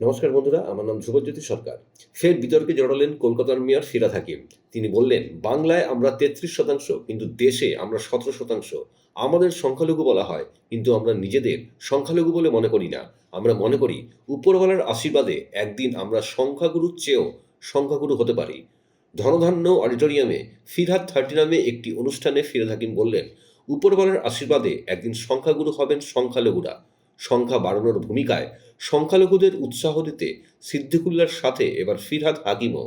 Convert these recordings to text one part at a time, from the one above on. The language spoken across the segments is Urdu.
নমস্কার বন্ধুরা, আমার নাম শুভজ্যোতি সরকার। ফের বিতর্কে জড়ালেন কলকাতার মেয়র ফিরাদ হাকিম। তিনি বললেন, বাংলায় আমরা তেত্রিশ শতাংশ, কিন্তু দেশে আমরা সতেরো শতাংশ। আমাদের সংখ্যালঘু বলা হয়, কিন্তু আমরা নিজেদের সংখ্যালঘু বলে মনে করি না। আমরা মনে করি, উপরওয়ালার আশীর্বাদে একদিন আমরা সংখ্যাগুরুর চেয়েও সংখ্যাগুরু হতে পারি। ধনধান্য অডিটোরিয়ামে ফিরহাদ থার্টি নামে একটি অনুষ্ঠানে ফিরাদ হাকিম বললেন উপরবেলার আশীর্বাদে একদিন সংখ্যাগুরু হবেন সংখ্যালঘুরা। সংখ্যা বাড়ানোর ভূমিকায় সংখ্যালঘুদের উৎসাহ দিতে সিদ্ধিকুল্লার সাথে এবার ফিরহাদ হাকিমও।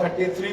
33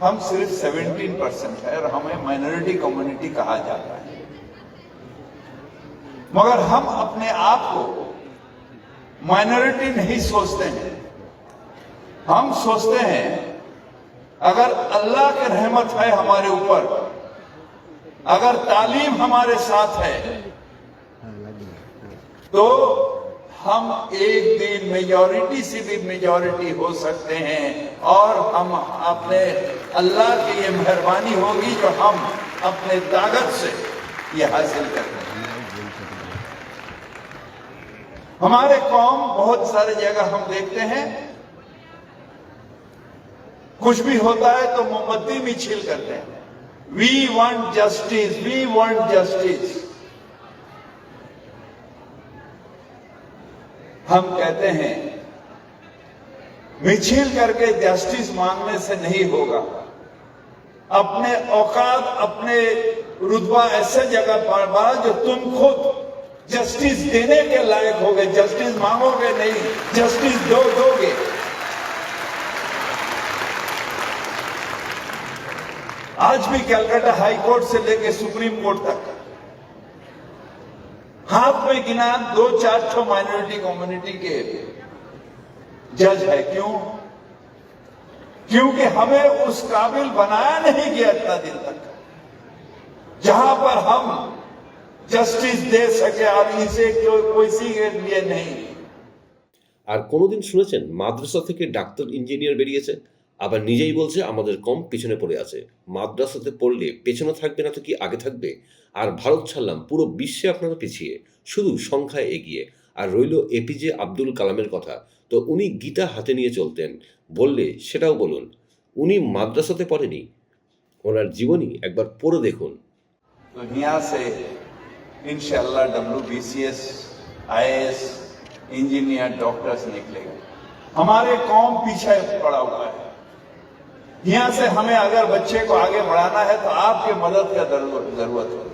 ہم صرف سیونٹین پرسنٹ ہے اور ہمیں مائنورٹی کمیونٹی کہا جاتا ہے۔ مگر ہم اپنے آپ کو مائنورٹی نہیں سوچتے ہیں۔ ہم سوچتے ہیں، اگر اللہ کی رحمت ہے ہمارے اوپر، اگر تعلیم ہمارے ساتھ ہے، تو ہم ایک دن میجورٹی سے بھی میجورٹی ہو سکتے ہیں اور ہم اپنے اللہ کی یہ مہربانی ہوگی جو ہم اپنے طاقت سے یہ حاصل کرتے ہیں۔ ہمارے قوم بہت سارے جگہ ہم دیکھتے ہیں۔ کچھ بھی ہوتا ہے تو مومبتی بھی چھیل کرتے ہیں۔ We want justice we want justice ہم کہتے ہیں، مچھل کر کے جسٹس مانگنے سے نہیں ہوگا۔ اپنے اوقات، اپنے رتبہ ایسے جگہ پر بار جو تم خود جسٹس دینے کے لائق ہوگے جسٹس مانگو گے نہیں جسٹس دو دو گے۔ آج بھی کلکٹا ہائی کورٹ سے لے کے سپریم کورٹ تک۔ ہاتھ میں گنا دو چار چھو مائنورٹی کمیونٹی کے جج ہے. کیوں؟ کیونکہ ہمیں اس قابل بنایا نہیں گیا اتنا دن تک۔ جہاں پر ہم جسٹس دے سکے اور اسے کوئی سی لیے نہیں۔ আর কোনোদিন শুনেছেন মাদ্রাসা থেকে ডাক্তার ইঞ্জিনিয়ার বেরিয়েছে আবার নিজেই বলছে, আমাদের কম পিছনে পড়ে আছে। মাদ্রাসাতে পড়লে পেছনে থাকবে না তো কি আগে থাকবে? আর ভারত ছাড়লাম, পুরো বিশ্বে আপনারা পিছিয়ে। শুধু সংখ্যায় এগিয়ে। আর রইল এপিজে আব্দুল কালামের কথা। তো উনি গীতা হাতে নিয়ে চলতেন। বললে, সেটাও বলুন। উনি মাদ্রাসাতে পড়েনি। ওনার জীবনী একবার পড়ে দেখুন। Engineer doctor B C S I S engineer یہاں سے ہمیں اگر بچے کو آگے بڑھانا ہے تو آپ کی مدد کا ضرورت ہو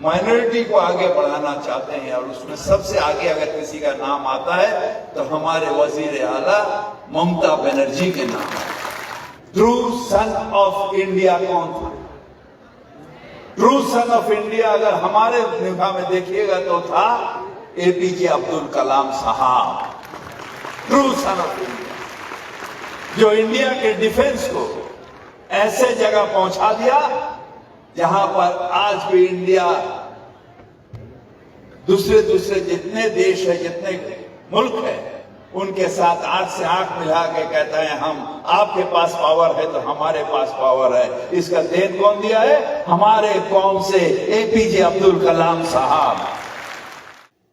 مائنورٹی کو آگے بڑھانا چاہتے ہیں اور اس میں سب سے آگے اگر کسی کا نام آتا ہے تو ہمارے وزیر اعلیٰ ممتا بنرجی کے نام۔ ٹرو سن آف انڈیا کون تھا؟ ٹرو سن آف انڈیا اگر ہمارے نگاہ میں دیکھیے گا تو تھا اے پی جے عبد الکلام صاحب۔ ٹرو سن آف انڈیا جو انڈیا کے ڈیفنس کو ایسے جگہ پہنچا دیا جہاں پر آج بھی انڈیا دوسرے دوسرے جتنے دیش ہیں، جتنے ملک ہیں، ان کے ساتھ آج سے آنکھ ملا کے کہتا ہے ہم آپ کے پاس پاور ہے تو ہمارے پاس پاور ہے۔ اس کا دین کون دیا ہے؟ ہمارے قوم سے، اے پی جے عبد الکلام صاحب۔